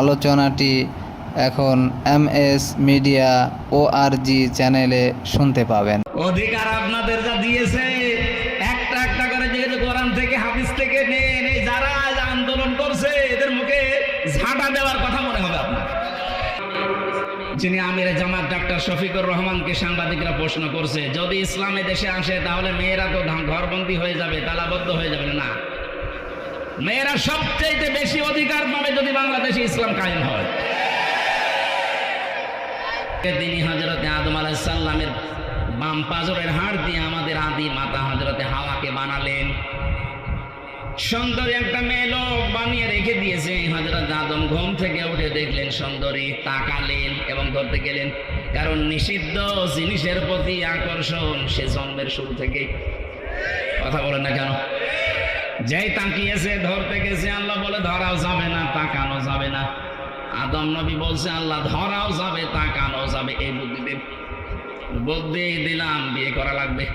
আলোচনাটি এখন M S media ও R G চ্যানেলে শুনতে পাবেন। অধিকার আপনাদের যা দিয়েছে, একটা একটা করে যেহেতু কোরআন থেকে, হাদিস থেকে নেন এই যারা আন্দোলন করছে, এদের মুখে ঝাঁটা দেওয়ার কথা মনে হবে যিনি আমির জামাত ডাক্তার শফিকুর রহমানকে সাংবাদিকরা প্রশ্ন করছে, যদি ইসলামে দেশে আসে, তাহলে মেয়েরা তো ঘরবন্দি হয়ে যাবে, তালাবদ্ধ হয়ে যাবে না। মেয়েরা সবচেয়ে বেশি অধিকার পাবে যদি বাংলাদেশে ইসলাম কায়েম হয়। তিনি হজরতে আদম আলাহিসাল্লামের বাম পাজরের হাড় দিয়ে আমাদের আদি মাতা হজরতে হাওয়াকে বানালেন। সুন্দরী একটা মেয়ে লোক বানিয়ে রেখে দিয়েছে। হজরত আদম ঘুম থেকে উঠে দেখলেন সুন্দরী তাকালেন এবং ধরতে গেলেন, কারণ নিষিদ্ধ জিনিসের প্রতি আকর্ষণ সে জন্মের শুরু থেকে কথা বলেন না কেন? যেই তাকিয়েছে, ধরতে গেছে, আল্লাহ বলে, ধরাও যাবে না, তাকানো যাবে না। আদম নবী বলছে, আল্লাহ, ধরাও যাবে, তাকানো যাবে, এই বুদ্ধি দিন বুদ্ধি দিলাম, বিয়ে করা লাগবে।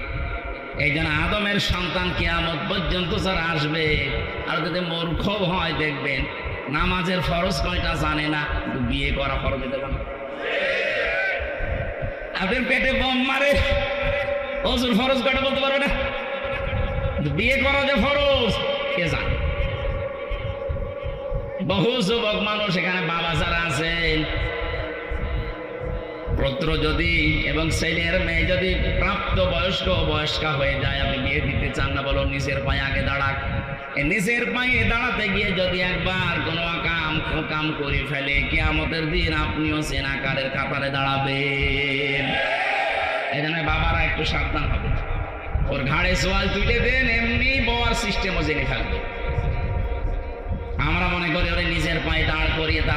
এই জন্য আদমের সন্তান কিয়ামত পর্যন্ত যারা আসবে। আর যদি মূর্খ হয়, দেখবেন, নামাজের ফরজ কয়টা জানে না? বিয়ে করা ফরজ দেবে না পেটে বম মারে অজুর ফরজ কয়টা বলতে পারবে না? বিয়ে করা যে ফরজ, কে জানে? বহু যুবক মানুষ এখানে বাবা যারা আছেন, পুত্র যদি এবং ছেলের মেয়ে যদি প্রাপ্ত বয়স্ক বয়স্কা হয়ে যায়, আপনি বিয়ে দিতে চান না, বলো নিজের পায়ে আগে দাঁড়াক। নিজের পায়ে দাঁড়াতে গিয়ে যদি একবার কোনো কাম কাম করে ফেলে, কেয়ামতের দিন আপনিও সেনাকারের কাতারে দাঁড়াবেন। এখানে বাবারা একটু সাবধান হবে ওর ঘাড়ে সোয়াল তুলে দেন, এমনি বওয়ার সিস্টেমও জেনে ফেলবে আমরা মনে করি ওরে নিজের পায়ে দাঁড় করিয়ে তা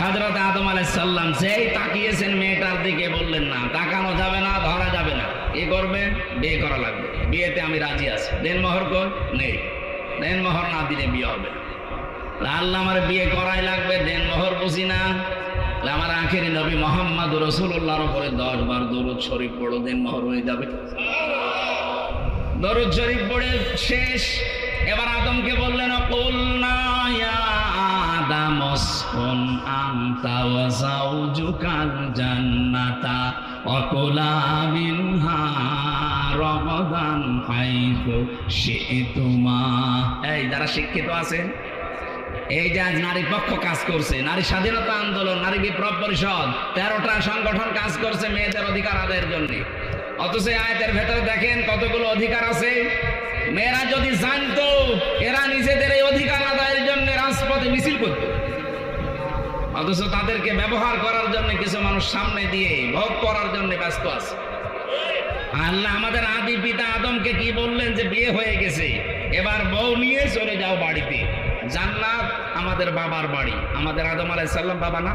হাজরত আদম আলাইসাল্লাম যেই তাকিয়েছেন মেয়েটার দিকে বললেন, না, তাকানো যাবে না, ধরা যাবে না। কি করবেন বিয়ে করা লাগবে। বিয়েতে আমি রাজি আছি। দেন মোহর কর, নেই। দেন মোহর না দিলে বিয়ে হবে। আল্লাহ আমার বিয়ে করাই লাগবে, দেন মোহর বুঝি না। আমার আখেরি নবী মোহাম্মদ রসুল্লাহর উপরে দশ বার দরুদ শরীফ পড়ো, দেন মোহর হয়ে যাবে। দরুদ শরীফ পড়ে শেষ। এবার আদমকে বললেন কুল না আদম, উসকুন আনতা ওয়া যাওজুকাল জান্নাতা ওয়া মিনহা রগদান হাইথু শি'তুমা। এই, যারা শিক্ষিত আছেন, এই যে আজ নারী পক্ষ কাজ করছে, নারী স্বাধীনতা আন্দোলন, নারী বিপ্লব পরিষদ, তেরোটা সংগঠন কাজ করছে মেয়েদের অধিকার আদায়ের জন্য। অথচ আয়তের ভেতরে দেখেন কতগুলো অধিকার আছে। মেয়েরা যদি জানতো, এরা নিজেদের এই অধিকার আদায়ের জন্য রাজপথে মিছিল করত। অথচ তাদেরকে ব্যবহার করার জন্য কিছু মানুষ সামনে দিয়ে ভোগ করার জন্য ব্যস্ত আছে। আল্লাহ আমাদের আদি পিতা আদমকে কি বললেন যে, বিয়ে হয়ে গেছে, এবার বউ নিয়ে চলে যাও বাড়িতে। জান্নাত আমাদের বাবার বাড়ি। আমাদের আদম আলাইসাল্লাম বাবা না?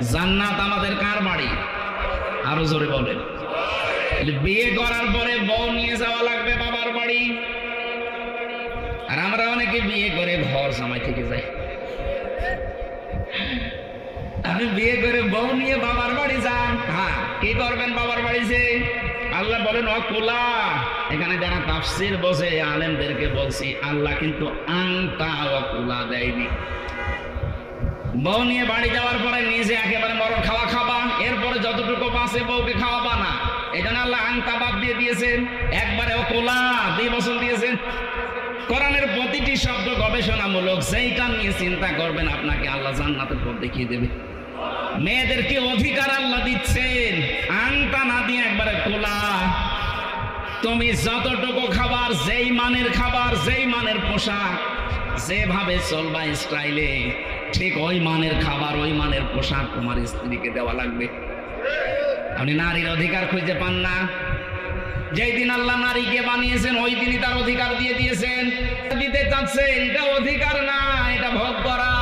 জান্নাত আমাদের কার বাড়ি? আরও জোরে বলেন। বিয়ে করার পরে বউ নিয়ে যাওয়া লাগবে বাবার বাড়ি। আর আমরা অনেকে বিয়ে করে ঘর জামাই থেকে যাই। আপনি বিয়ে করে বউ নিয়ে বাবার বাড়ি যান। হ্যাঁ কি করবেন বাবার বাড়িতে আল্লাহ বলেন, অকুলা। এখানে যারা তাফসির বসে আলেমদেরকে বলছি, আল্লাহ কিন্তু আংতা অকুলা দেয়নি। বউ নিয়ে বাড়ি যাওয়ার পরে নিজে একেবারে মরণ খাওয়া খাবা। এরপরে যতটুকু বাঁচে বউকে খাওয়াবা না। জন্য আল্লাহ আংতা বাদ দিয়ে দিয়েছেন, একবারে অকুলা দুই বছর দিয়েছেন। কোরআনের প্রতিটি শব্দ গবেষণামূলক সেইটা নিয়ে চিন্তা করবেন, আপনাকে আল্লাহ জান্নাতের পথ দেখিয়ে দেবে। মেয়েদেরকে অধিকার আল্লাহ দিচ্ছেন। আংটা না দিয়ে একবারে খোলা। তুমি যতটুকু খাবার, যেই মানের খাবার, যেই মানের পোশাক, যেভাবে চলবা স্টাইলে, ঠিক ওই মানের খাবার, ওই মানের পোশাক তোমার স্ত্রীকে দেওয়া লাগবে। আপনি নারীর অধিকার খুঁজে পান না। যেই দিন আল্লাহ নারীকে বানিয়েছেন, ওই দিনই তার অধিকার দিয়ে দিয়েছেন। দিতে চাচ্ছেন, এটা অধিকার না, এটা ভোগ করা।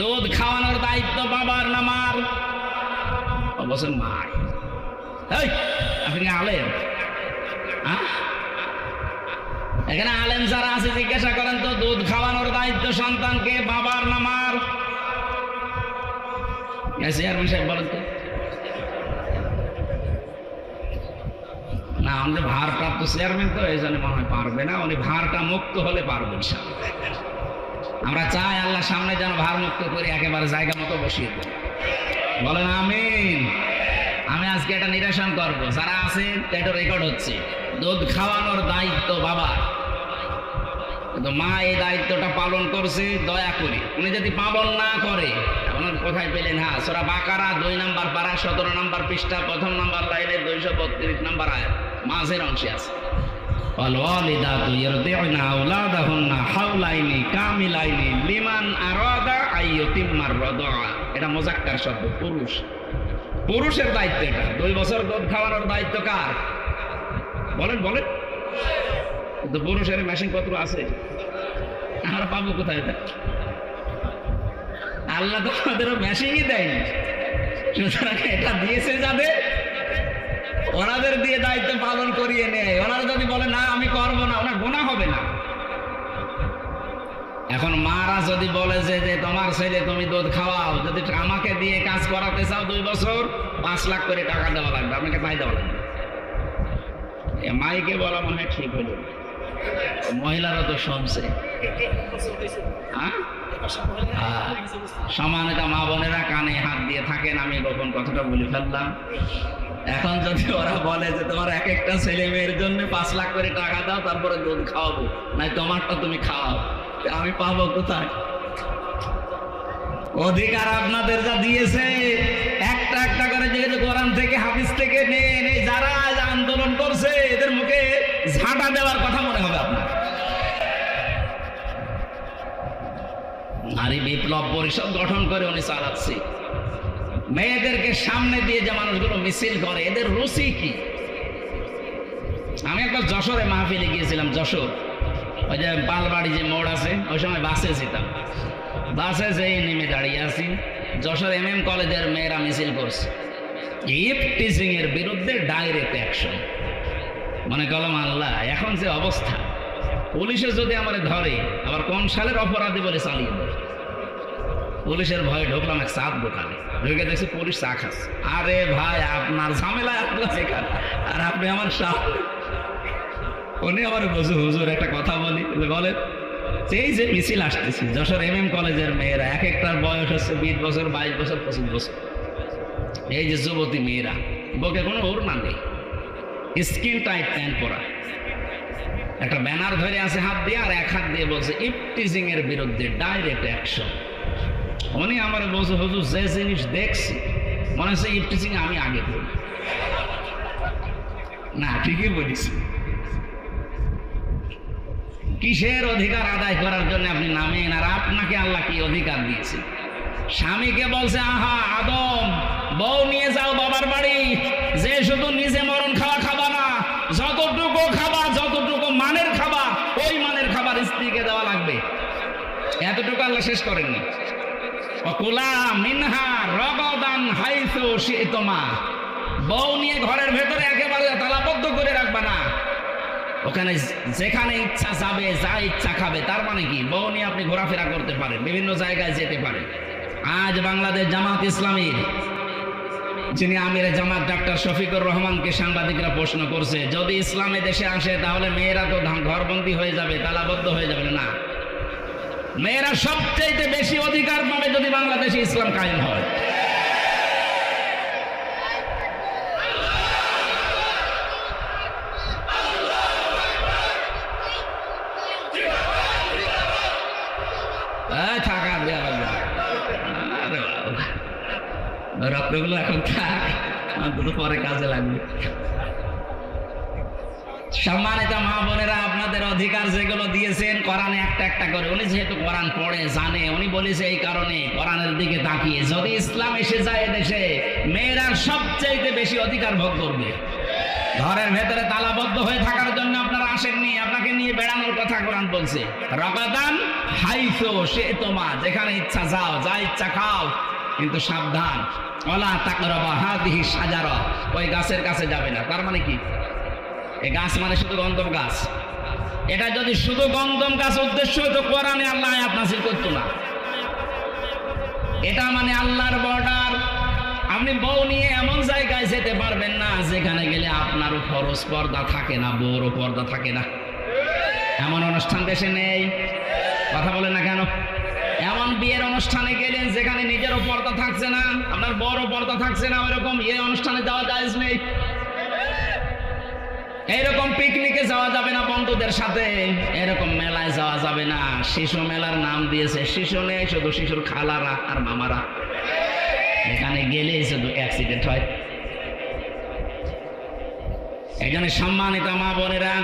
দুধ খাওয়ানোর দায়িত্ব বাবার না মার। অবশ্যই মার। আপনি আলেম? এখানে আলেম যারা আছে, জিজ্ঞাসা করেন তো, দুধ খাওয়ানোর দায়িত্ব সন্তানকে বাবার না মার? বলেন তো না, আমাদের ভারপ্রাপ্ত চেয়ারম্যান তো এই জন্য মনে হয় পারবে না। উনি ভারটা মুক্ত হলে আমরা চাই আল্লাহ সামনে যেন ভার মুক্ত করে একেবারে জায়গা মতো বসিয়ে দেয়। বলেন, আমিন। আমি আজকে এটা নিরসন করব। যারা আছে এটা রেকর্ড হচ্ছে। দুধ খাওয়ানোর দায়িত্ব বাবা কিন্তু মা এই দায়িত্বটা পালন করছে দয়া করে উনি যদি পালন না করে আপনার কোথায় পেলেন হ্যাঁ সোরা বাকারা দুই নাম্বার পাড়া সতেরো নাম্বার পৃষ্ঠা প্রথম নাম্বার লাইনে দুইশো বত্রিশ নাম্বার আয়াত মাঝের অংশে আছে والوالدات يرضعن أولادهن حولين كاملين لمن أراد أن يتم الرضاعة এটা মোজাক্কার শব্দ পুরুষ পুরুষের দায়িত্ব এটা দুই বছর দুধ খাওয়ানোর দায়িত্ব কার বলেন বলেন কিন্তু পুরুষের মেশিন পত্র আছে? আমরা পাবো কোথায় এটা? আল্লাহ তো আমাদেরও মেশিনই দেয়নি। সুতরাং এটা দিয়েছে যাদের, ওনাদের দিয়ে দায়িত্ব পালন করিয়ে নেয়। ওনারা যদি বলে, না, আমি করব না, ওনার গোনা হবে না। এখন মারা যদি বলে যে যে তোমার ছেলে, তুমি দুধ খাওয়াও, যদি আমাকে দিয়ে কাজ করাতে চাও দুই বছর, পাঁচ লাখ করে টাকা দেওয়া লাগবে। আপনাকে তাই দেওয়া লাগবে। মাইকে বলা মনে হয় ঠিক হলো। মহিলারা তো শুনছে হ্যাঁ? মা বোনেরা কানে হাত দিয়ে থাকেন, আমি গোপন কথাটা বলে ফেললাম। এখন যদি ওরা বলে যে তোমার এক একটা ছেলে মেয়ের জন্য পাঁচ লাখ করে টাকা দাও, তারপরে দুধ খাওয়াবো। নাই, তোমারটা তুমি খাওয়াও। আমি পাবো কোথায়? অধিকার আপনাদের যা দিয়েছে, একটা একটা করে যেহেতু কোরআন থেকে, হাদিস থেকে এই যারা আন্দোলন করছে, এদের মুখে ঝাঁটা দেওয়ার কথা হবে আপনার নারী বিপ্লব পরিষদ গঠন করে উনি চালাচ্ছে। মেয়েদেরকে সামনে দিয়ে যে মানুষগুলো মিছিল করে, এদের রুচি কি? আমি একবার যশোরে মাহফিলে গিয়েছিলাম, যশোর। ওই যে পালবাড়ি যে মোড় আছে, ওই সময় বাসে যেতাম। বাসে যেয়ে নেমে দাঁড়িয়ে আছি। যশোর এম এম কলেজের মেয়েরা মিছিল করছে। ইফ টিচিং এর বিরুদ্ধে ডাইরেক্ট অ্যাকশন মনে করলাম, আল্লাহ, এখন যে অবস্থা। পুলিশে যদি আমার ধরে, আবার কোন সালের অপরাধী বলে চালিয়ে দেয়? পুলিশের ভয়ে ঢুকলাম এক চাঁদ দোকানে ঢুকে দেখছি পুলিশ চা খাচ্ছে। আরে ভাই, আপনার ঝামেলা আপনার সেখানে আর আপনি আমার সামনে উনি আমার বসে হুজুর একটা কথা বলি। বলেন এই যে মিছিল আসতেছি, যশোর এম এম কলেজের মেয়েরা, এক একটার বয়স হচ্ছে বিশ বছর, বাইশ বছর, পঁচিশ বছর। এই যে যুবতী মেয়েরা বকে কোনো ওর না নেই স্কিন টাইট প্যান্ট পরা। একটা ব্যানার ধরে আছে হাত দিয়ে, আর এক হাত দিয়ে বলছে ইফটিজিং এর বিরুদ্ধে ডাইরেক্ট অ্যাকশন উনি আমার বলছে, হুজুর, যে জিনিস দেখছি, মনে হচ্ছে ইফটিজিং আমি আগে করি না, ঠিকই বলিস কিসের অধিকার আদায় করার জন্য আপনি নামেন, আর আপনাকে আল্লাহ কি অধিকার দিয়েছে? স্বামীকে বলছে, আহা, আদম, বউ নিয়ে যাও বাবার বাড়ি। যে শুধু নিজে মরণ খাওয়া খাবা না যতটুকু খাবা যতটুকু মানের খাবা ওই মানের খাবার স্ত্রীকে দেওয়া লাগবে এতটুকু আল্লাহ শেষ করেননি। অকুলা মিনহা রগদান হাইসু শীতমা। বউ নিয়ে ঘরের ভেতরে একেবারে তালাবদ্ধ করে রাখবা না। ওখানে যেখানে ইচ্ছা যাবে, যা ইচ্ছা খাবে, তার মানে কি? বউ নিয়ে আপনি ঘোরাফেরা করতে পারেন, বিভিন্ন জায়গায় যেতে পারেন। আজ বাংলাদেশ জামাত ইসলামীর, যিনি আমির জামাত ডাক্তার শফিকুর রহমানকে সাংবাদিকরা প্রশ্ন করছে, যদি ইসলামে দেশে আসে, তাহলে মেয়েরা তো ঘরবন্দি হয়ে যাবে, তালাবদ্ধ হয়ে যাবে না। মেয়েরা সবচেয়ে বেশি অধিকার পাবে যদি বাংলাদেশে ইসলাম কায়েম হয়। রত্নগুলো এখন থাক পরে কাজে লাগবে। সম্মানিত মা বোনেরা, আপনাদের অধিকার যেগুলো দিয়েছেন, কোরআনে একটা একটা করে। উনি যেহেতু কোরআন পড়ে, জানে, উনি বলেছে এই কারণে কোরআনের দিকে তাকিয়ে। যদি ইসলাম এসে যায় দেশে, মেয়েরা সবচাইতে বেশি অধিকার ভোগ করবে। ঘরের ভেতরে তালাবদ্ধ হয়ে থাকার জন্য আপনারা আসেননি, আপনাকে নিয়ে বেড়ানোর কথা কোরআন বলছে। রকাদান হাইফো সে তোমা, যেখানে ইচ্ছা যাও, যা ইচ্ছা খাও, কিন্তু সাবধান। অলা তাকরবা হাদিহি সাজারা, ওই গাছের কাছে যাবে না। তার মানে কি? এই গাছ মানে শুধু গন্ধম গাছ। এটা যদি শুধু গন্ধম গাছ উদ্দেশ্য হতো কোরআনে আল্লাহ আয়াত নাসিল করতো না। এটা মানে আল্লাহর বর্ডার। আপনি বউ নিয়ে এমন জায়গায় যেতে পারবেন না, যেখানে গেলে আপনারও খরচ পর্দা থাকে না, বউরও পর্দা থাকে না। এমন অনুষ্ঠান দেশে নেই। কথা বলেন না কেন? এমন বিয়ের অনুষ্ঠানে গেলেন যেখানে নিজেরও পর্দা থাকছে না, আপনার বড় পর্দা থাকছে না, ওইরকম ইয়ে অনুষ্ঠানে যাওয়া যায় নেই। এইরকম পিকনিকে যাওয়া যাবে না বন্ধুদের সাথে। এরকম মেলায় যাওয়া যাবে না। শিশু মেলার নাম দিয়েছে, শিশু নেই, শুধু শিশুর খালারা আর মামারা। এখানে গেলেই শুধু অ্যাক্সিডেন্ট হয়। এখানে সম্মানিত মা বোনেরা,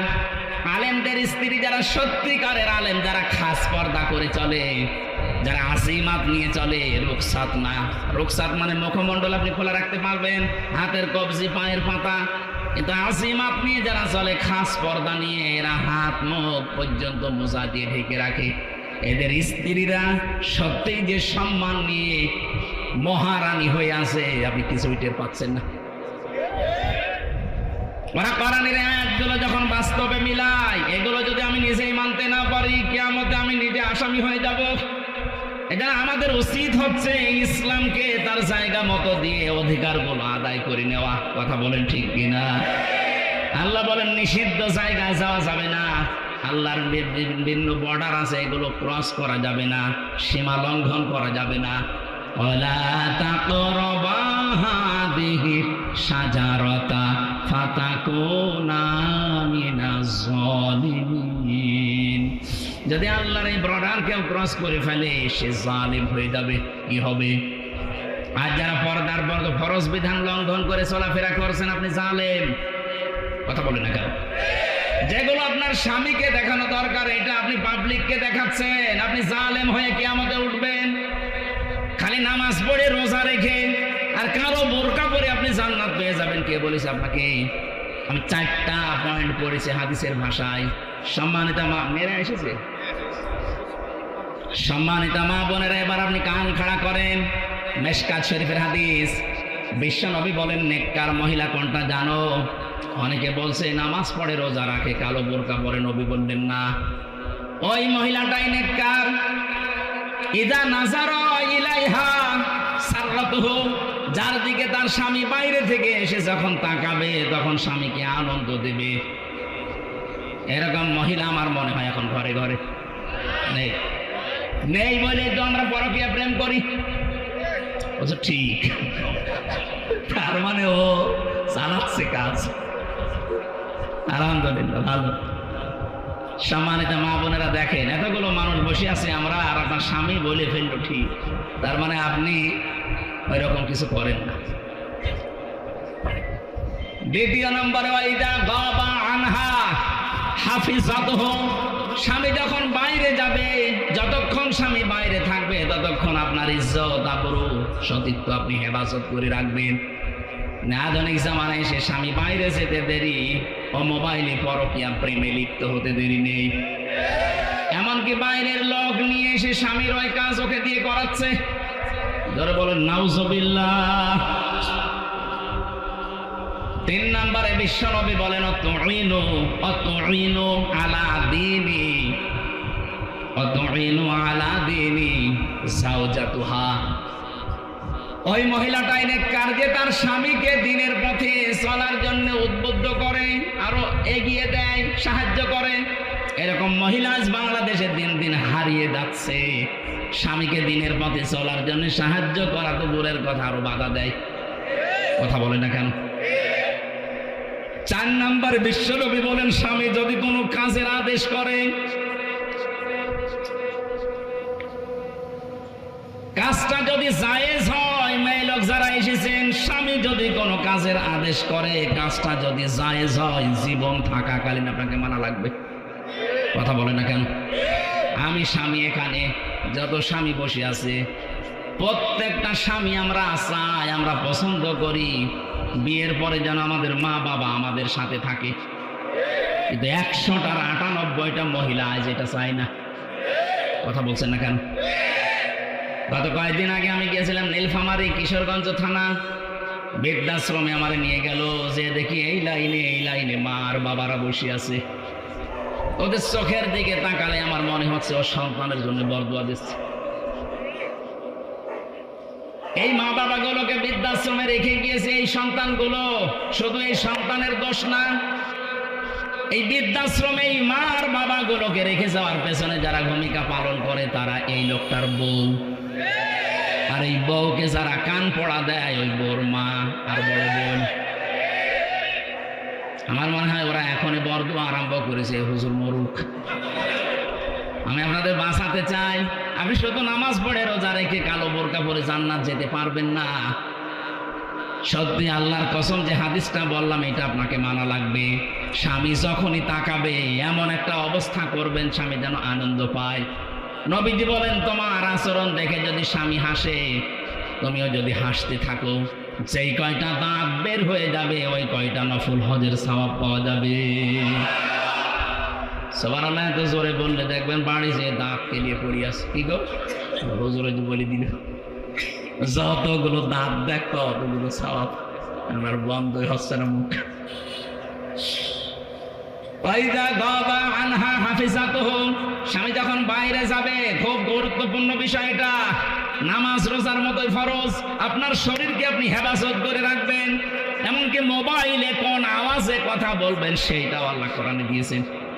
আলেমদের স্ত্রী যারা সত্যিকারের আলেম, যারা খাস পর্দা করে চলে, যারা আসিমাত নিয়ে চলে রুকসাত না। রুকসাত মানে মুখমণ্ডল আপনি খোলা রাখতে পারবেন, হাতের কবজি, পায়ের পাতা কিন্তু আসিমাত নিয়ে যারা চলে, খাস পর্দা নিয়ে এরা হাত মুখ পর্যন্ত মোজা দিয়ে ঢেকে রাখে। এদের স্ত্রীরা সত্যিই যে সম্মান নিয়ে মহারানী হয়ে আছে, আপনি কিছু টের পাচ্ছেন না। ওরা কোরআনের আয়াতগুলো যখন বাস্তবে মিলাই এগুলো যদি আমি নিজেই মানতে না পারি, কিয়ামতে আমি নিজে আসামি হয়ে যাব। এটা আমাদের উচিত হচ্ছে ইসলামকে তার জায়গা মতো দিয়ে অধিকারগুলো আদায় করে নেওয়া। কথা বলেন ঠিক কিনা? আল্লাহ বলেন, নিষিদ্ধ জায়গায় যাওয়া যাবে না। আল্লাহর বিভিন্ন বর্ডার আছে, এগুলো ক্রস করা যাবে না, সীমা লঙ্ঘন করা যাবে না। সাজারতা মিনাজ জালিমিন যদি আল্লাহর এই বর্ডার কেউ ক্রস করে ফেলে, সে জালিম হয়ে যাবে। কি হবে? আর যারা পর্দার বর্গ, ফরজ বিধান লঙ্ঘন করে চলাফেরা করছেন, আপনি জালেম। কথা বলে না কেন? যেগুলো আপনার স্বামীকে দেখানো দরকার, এটা আপনি পাবলিককে দেখাচ্ছেন। আপনি জালেম হয়ে কি আমাদের উঠবেন। খালি নামাজ পড়ে রোজা রেখে আর কারও বোরকা পরে আপনি জান্নাত পেয়ে যাবেন। কে বলেছে আপনাকে? আমি চারটা পয়েন্ট পড়েছি হাদিসের ভাষায়। সম্মানিতা মা, মেয়েরা এসেছে? সম্মানিতা মা বোনেরা, এবার আপনি কান খাড়া করেন। মেশকাত শরীফের হাদিস। বিশ্ব নবী বলেন, নেককার মহিলা কোনটা জানো? অনেকে বলছে, নামাজ পড়ে, রোজা রাখে, কালো বোরকা পরে নবী বললেন না। ওই মহিলাটাই নেককার। ইদা নাজার ইলাইহা সাররাতুহু। যার দিকে তার স্বামী বাইরে থেকে এসে যখন তাকাবে, তখন স্বামীকে আনন্দ দেবে। এরকম মহিলা আমার মনে হয় এখন ঘরে ঘরে। নেই। নেই বলে তো আমরা পরকীয়া প্রেম করি। ঠিক। তার মানে ও চালাচ্ছে কাজ। আলহামদুলিল্লাহ, ভালো। সম্মানিত মা বোনেরা দেখেন, এতগুলো মানুষ বসে আছে, আমরা আর আপনার স্বামী বলে ফেলল ঠিক। তার মানে আপনি ওই রকম কিছু করেন না। দ্বিতীয় নম্বরে আনহা হাফিজাতহ। স্বামী যখন বাইরে যাবে, যতক্ষণ স্বামী বাইরে থাকবে, ততক্ষণ আপনার ইজ্জত, আবরু, সতীত্ব আপনি হেফাজত করে রাখবেন। আধুনিক জামানায় সে স্বামী বাইরে যেতে দেরি, ও মোবাইলে পরকিয়া প্রেমে লিপ্ত হতে দেরি নেই। এমনকি বাইরের লোক নিয়ে এসে স্বামীর ওই কাজ ওকে দিয়ে করাচ্ছে। ধরে বলেন, নাউজবিল্লাহ। তিন নম্বরে বিশ্বনবী বলেন আলা দিনি আলা দিনি ওই মহিলাটাই নেককার যে তার স্বামীকে দিনের পথে চলার জন্য উদ্বুদ্ধ করে, আরও এগিয়ে দেয়, সাহায্য করে। এরকম মহিলা আজ বাংলাদেশে দিন দিন হারিয়ে যাচ্ছে। স্বামীকে দিনের পথে চলার জন্য সাহায্য করা তো দূরের কথা, আরও বাধা দেয়। কথা বলে না কেন? চার নাম্বার বিশ্বনবী বলেন, স্বামী, যদি কোনো কাজের আদেশ করে, কাজটা যদি জায়েজ হয়, মেয়ে লোক যারা এসেছেন, স্বামী যদি কোনো কাজের আদেশ করে, কাজটা যদি জায়েজ হয়, জীবন থাকাকালীন আপনাকে মানা লাগবে। কথা বলে না কেন? আমি স্বামী এখানে, যত স্বামী বসে আছে, প্রত্যেকটা স্বামী আমরা চাই, আমরা পছন্দ করি। বিয়ের পরে যেন আমাদের মা বাবা আমাদের সাথে থাকে। কিন্তু একশোটার আটানব্বইটা মহিলা আজ এটা চায় না। কথা বলছেন না কেন? গত কয়েকদিন আগে আমি গিয়েছিলাম নীলফামারী কিশোরগঞ্জ থানা। বৃদ্ধাশ্রমে আমার নিয়ে গেল। যে দেখি এই লাইনে এই লাইনে মা আর বাবারা বসে আছে। ওদের চোখের দিকে তাকালে আমার মনে হচ্ছে ও সন্তানের জন্য বরদোয়া দিচ্ছে। এই মা বাবাগুলোকে বৃদ্ধাশ্রমে রেখে গিয়েছে এই সন্তানগুলো। শুধু এই সন্তানের দোষ না, এই বৃদ্ধাশ্রমে এই মার বাবাগুলোকে রেখে যাওয়ার পেছনে যারা ভূমিকা পালন করে, তারা এই লোকটার বউ। আর এই বউকে যারা কান পড়া দেয়, ওই বউর মা আর বড় বোন। আমার মনে হয় ওরা এখনই বরদোয়া আরম্ভ করেছে, হুজুর মরুক। আমি আপনাদের বাঁচাতে চাই। আপনি শুধু নামাজ পড়ে রোজা রেখে কালো বোরকা পরে জান্নাত যেতে পারবেন না। সত্যি আল্লাহর কসম যে হাদিসটা বললাম, এটা আপনাকে মানা লাগবে। স্বামী যখনই তাকাবে, এমন একটা অবস্থা করবেন, স্বামী যেন আনন্দ পায়। নবীজি বলেন, তোমার আচরণ দেখে যদি স্বামী হাসে, তুমিও যদি হাসতে থাকো, যেই কয়টা দাঁত বের হয়ে যাবে, ওই কয়টা নফুল হজের সওয়াব পাওয়া যাবে। এত জোরে বললে দেখবেন বাড়ি যে কেলিয়ে পড়িয়াছে কি গো? বলে দিল, যতগুলো দাঁত দেখো সওয়াব আমার বন্ধই হচ্ছে না মুখ। স্বামী যখন বাইরে যাবে, খুব গুরুত্বপূর্ণ বিষয় এটা নামাজ রোজার মতোই ফরজ, আপনার শরীরকে আপনি হেফাজত করে রাখবেন। এমনকি মোবাইলে কোন আওয়াজে কথা বলবেন, সেইটাও আল্লাহ কোরআনে দিয়েছেন।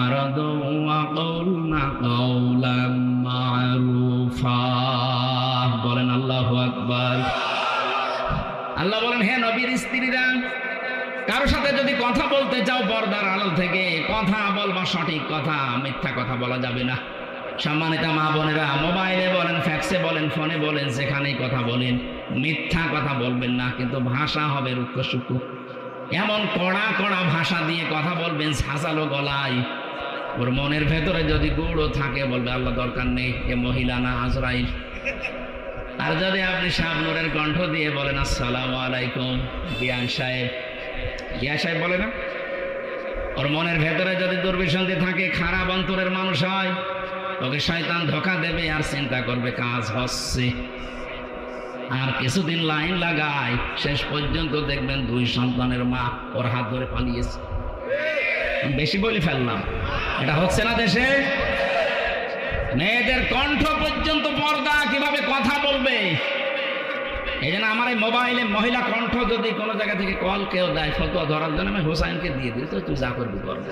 مرض وقلن قولا معروفا বলেন আল্লাহ আকবার আল্লাহ বলেন হে নবীর স্ত্রীরা কারোর সাথে যদি কথা বলতে চাও পর্দার আড়াল থেকে কথা বলবা সঠিক কথা মিথ্যা কথা বলা যাবে না সম্মানিত মা বোনেরা মোবাইলে বলেন ফ্যাক্সে বলেন ফোনে বলেন যেখানেই কথা বলেন মিথ্যা কথা বলবেন না কিন্তু ভাষা হবে রুক্ষ সুক্ষ এমন কড়া কড়া ভাষা দিয়ে কথা বলবেন ছাঁচালো গলায় ওর মনের ভেতরে যদি গুঁড়ো থাকে, বলবে, আল্লাহ, দরকার নেই, এ মহিলা না আজরাইল। আর যদি আপনি শাবনুরের কণ্ঠ দিয়ে বলেন, আসসালামু আলাইকুম বিয়ান সাহেব। বিয়া সাহেব বলে না? ওর মনের ভেতরে যদি দুর্বিসন্ধি থাকে, খারাপ অন্তরের মানুষ হয়, ওকে শয়তান ধোকা দেবে আর চিন্তা করবে, কাজ হচ্ছে। আর কিছুদিন লাইন লাগায়, শেষ পর্যন্ত দেখবেন দুই সন্তানের মা ওর হাত ধরে পালিয়েছে। বেশি বলে ফেললাম। এটা হচ্ছে না দেশে? মেয়েদের কণ্ঠ পর্যন্ত পর্দা কীভাবে কথা বলবে? এই জন্য আমার এই মোবাইলে মহিলা কণ্ঠ যদি কোনো জায়গা থেকে কল কেউ দেয় ফটোয়া ধরার জন্য আমি হোসাইনকে দিয়ে দিই, তো তুই যা করবি করবে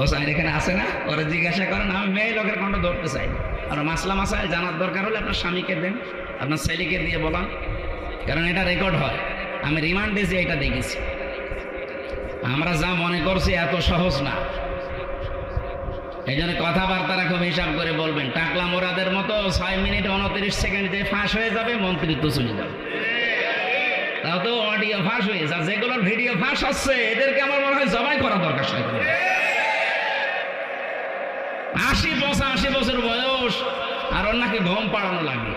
হোসাইন এখানে আসে না? ওরা জিজ্ঞাসা করেন, আমি মেয়ে লোকের কণ্ঠ ধরতে চাই। আর মাসলা মাসাইল জানার দরকার হলে আপনার স্বামীকে দেন, আপনার ছেলেকে দিয়ে বলান। কারণ এটা রেকর্ড হয়। আমি রিমান্ড দিয়েছি, এটা দেখেছি। আমরা যা মনে করছি এত সহজ না। এই জন্য কথাবার্তারা খুব হিসাব করে বলবেন, টাকলা মোরাদের মতো ছয় মিনিট উনত্রিশ সেকেন্ড যে ফাঁস হয়ে যাবে, মন্ত্রিত্ব চলে যাবে। তো অডিও ফাঁস হয়েছে আর যেগুলোর ভিডিও ফাঁস এদেরকে আমার মনে হয় জবাই করা দরকার সাথে আশি বছর বয়স, আর ওনাকে ঘুম পাড়ানো লাগে।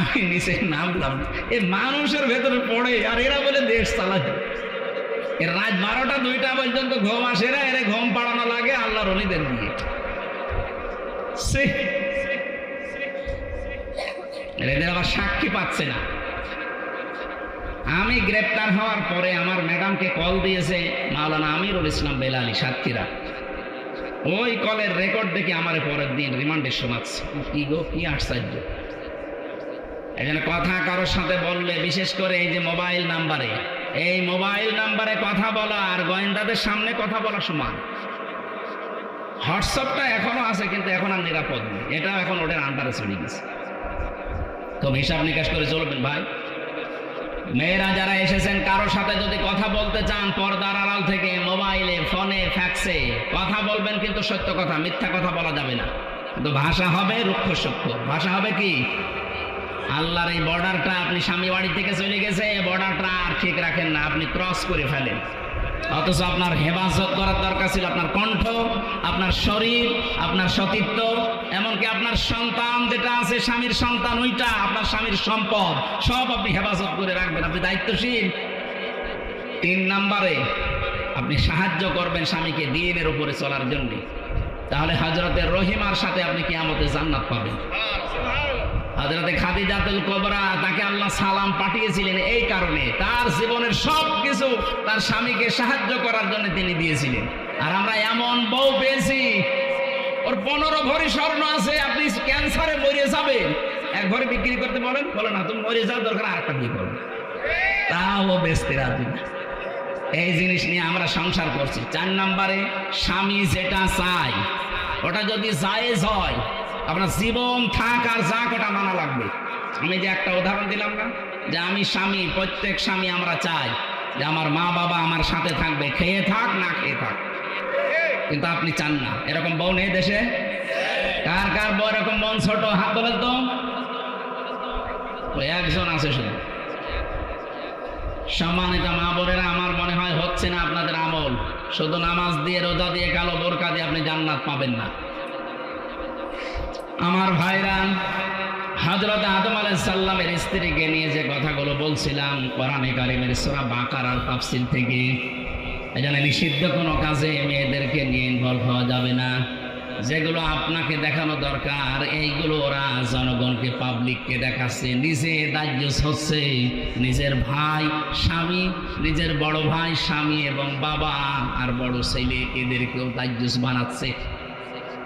আমি নিচে নামলাম এই মানুষের ভেতরে পড়ে, আর এরা বলে দেশ চালায়। এর রাত বারোটা দুইটা পর্যন্ত ঘুম আসে না, এরা ঘুম পাড়ানো লাগে, আল্লাহর অলিদের দিয়ে এদের আবার সাক্ষী পাচ্ছে না। আমি গ্রেপ্তার হওয়ার পরে আমার ম্যাডামকে কল দিয়েছে মাওলানা আমিরুল ইসলাম বেলালি সাতক্ষীরা ওই কলের রেকর্ড দেখে আমার পরের দিন রিমান্ডে শোনাচ্ছে। কি গো, কি আশ্চর্য। জন্য কথা কারোর সাথে বললে, বিশেষ করে এই যে মোবাইল নাম্বারে এই মোবাইল নাম্বারে কথা বলা আর গোয়েন্দাদের সামনে কথা বলা সমান। হোয়াটসঅ্যাপটা এখনও আছে, কিন্তু এখন আর নিরাপদ নেই। এটাও এখন ওদের আন্ডারে চলে গেছে। তো হিসাব নিকাশ করে চলবেন ভাই। মেয়েরা যারা এসেছেন, কারোর সাথে যদি কথা বলতে চান, পর্দার আড়াল থেকে মোবাইলে, ফোনে, ফ্যাক্সে কথা বলবেন, কিন্তু সত্য কথা, মিথ্যা কথা বলা যাবে না। কিন্তু ভাষা হবে রুক্ষ সূক্ষ্ম ভাষা হবে কি? আল্লাহর এই বর্ডারটা আপনি স্বামী বাড়ি থেকে চলে গেছে বর্ডারটা আর ঠিক রাখেন না, আপনি ক্রস করে ফেলেন। অথচ আপনার হেফাজত করার দরকার ছিল আপনার কণ্ঠ, আপনার শরীর, আপনার সতীত্ব, এমনকি আপনার সন্তান যেটা আছে, স্বামীর সন্তান ওইটা, আপনার স্বামীর সম্পদ, সব আপনি হেফাজত করে রাখবেন, আপনি দায়িত্বশীল। তিন নাম্বারে, আপনি সাহায্য করবেন স্বামীকে দিনের উপরে চলার জন্য। তাহলে হজরতের রহিমার সাথে আপনি কিয়ামতে জান্নাত পাবেন। হজরতে খাদিজাতুল কোবরা তাকে আল্লাহ সালাম পাঠিয়েছিলেন এই কারণে। তার জীবনের সব কিছু তার স্বামীকে সাহায্য করার জন্য তিনি দিয়েছিলেন। আর আমরা এমন বউ পেয়েছি, ওর পনেরো ভরি স্বর্ণ আছে, আপনি ক্যান্সারে মরে যাবেন। এক ভরি বিক্রি করতে বলেন, বলে না, তুমি মরে যাও দরকার, আরেকটা বিয়ে করবে তাও বেচতে রাজি এই জিনিস নিয়ে আমরা সংসার করছি। চার নম্বরে, স্বামী যেটা চায়, ওটা যদি জায়েজ হয় আপনার জীবন থাক আর যাক, ওটা মানা লাগবে। আমি যে একটা উদাহরণ দিলাম না, যে আমি স্বামী, প্রত্যেক স্বামী আমরা চাই যে আমার মা বাবা আমার সাথে থাকবে, খেয়ে থাক, না খেয়ে থাক। কিন্তু আপনি চান না। এরকম বউ নেই দেশে? কার কার বউ এরকম মন ছোট? হাত তোলেন তো। একজন আছে শুধু সম্মানিত মা বোনেরা, আমার মনে হয় হচ্ছে না আপনাদের আমল। শুধু নামাজ দিয়ে, রোজা দিয়ে, কালো বোরকা দিয়ে আপনি জান্নাত পাবেন না। আমার ভাইরা হজরত আদম আলাই সাল্লামের স্ত্রীকে নিয়ে যে কথাগুলো বলছিলাম কোরআনে কারিমের সোরা বাকার আর তাফসিল থেকে এখানে নিষিদ্ধ কোনো কাজে মেয়েদেরকে নিয়ে ইনভলভ হওয়া যাবে না। যেগুলো আপনাকে দেখানো দরকার, এইগুলো ওরা জনগণকে পাবলিককে দেখাচ্ছে, নিজে দাহ্য হচ্ছে। নিজের ভাই, স্বামী, নিজের বড় ভাই, স্বামী এবং বাবা আর বড় ছেলে এদেরকেও দাহ্যস বানাচ্ছে।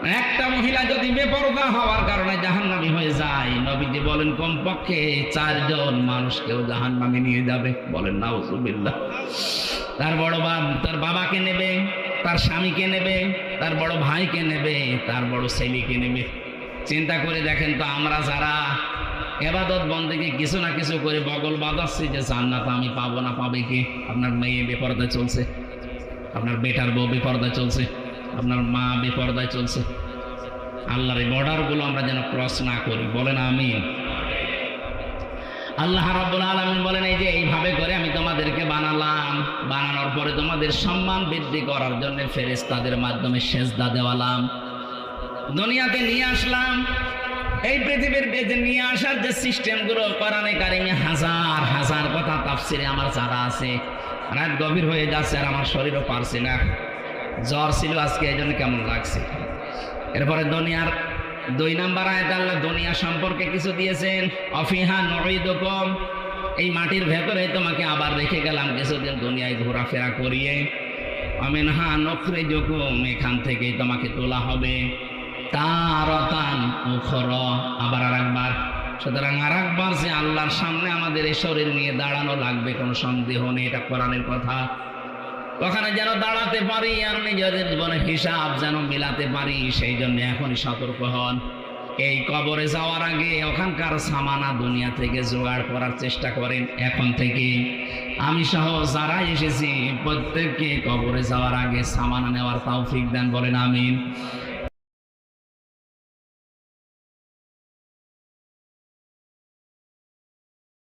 একটা মহিলা যদি বেপরদা হওয়ার কারণে জাহান্নামী হয়ে যায়, নবীজি বলেন, কমপক্ষে চারজন মানুষকেও জাহান্নামে নিয়ে যাবে। বলেন না নাউজুবিল্লাহ। তার বড় বাপ তার বাবাকে নেবে, তার স্বামীকে নেবে, তার বড় ভাইকে নেবে, তার বড় ছেলেকে নেবে। চিন্তা করে দেখেন তো আমরা যারা এবাদত বন্দেকে কিছু না কিছু করে বগল বাজাচ্ছি যে জান্নাত আমি পাবো না, পাবে কি? আপনার মেয়ে বেপরদায় চলছে, আপনার বেটার বউ বেপরদায় চলছে। আপনার মা বেপরদায় চলছে। আল্লাহর এই বর্ডারগুলো আমরা যেন ক্রস না করি। বলেন আমি আল্লাহ রাব্বুল আলামিন বলেন, এই যে এইভাবে করে আমি তোমাদেরকে বানালাম। বানানোর পরে তোমাদের সম্মান বৃদ্ধি করার জন্য ফেরেশতাদের মাধ্যমে সেজদা দেওয়ালাম। দুনিয়াতে নিয়ে আসলাম। এই পৃথিবীর বেজে নিয়ে আসার যে সিস্টেমগুলো, কোরআনে কারিমে হাজার হাজার কথা তাফসিরে আমার জানা আছে, রাত গভীর হয়ে যাচ্ছে আর আমার শরীরও পারছে না। জ্বর ছিল আজকে এই জন্য কেমন লাগছে? এরপরে দুনিয়ার দুই নাম্বার আয়াত আল্লাহ দুনিয়া সম্পর্কে কিছু দিয়েছেন, অফিহা নঈদুকুম এই মাটির ভেতরে তোমাকে আবার রেখে গেলাম কিছুদিন দুনিয়ায় ঘোরাফেরা করিয়ে। অমিনহা নখরে জকুম এখান থেকে তোমাকে তোলা হবে। তারতান উখর আবার আর একবার সুতরাং আর একবার যে আল্লাহর সামনে আমাদের এই শরীর নিয়ে দাঁড়ানো লাগবে, কোনো সন্দেহ নেই, এটা কোরআনের কথা। ওখানে যেন দাঁড়াতে পারি আর নিজের জীবনের হিসাব যেন মিলাতে পারি, সেই জন্য এখনই সতর্ক হন। এই কবরে যাওয়ার আগে ওখানকার সামানা দুনিয়া থেকে জোগাড় করার চেষ্টা করেন এখন থেকে। আমি সহ যারা এসেছি, প্রত্যেককে কবরে যাওয়ার আগে সামানা নেওয়ার তৌফিক দেন, বলেন আমিন।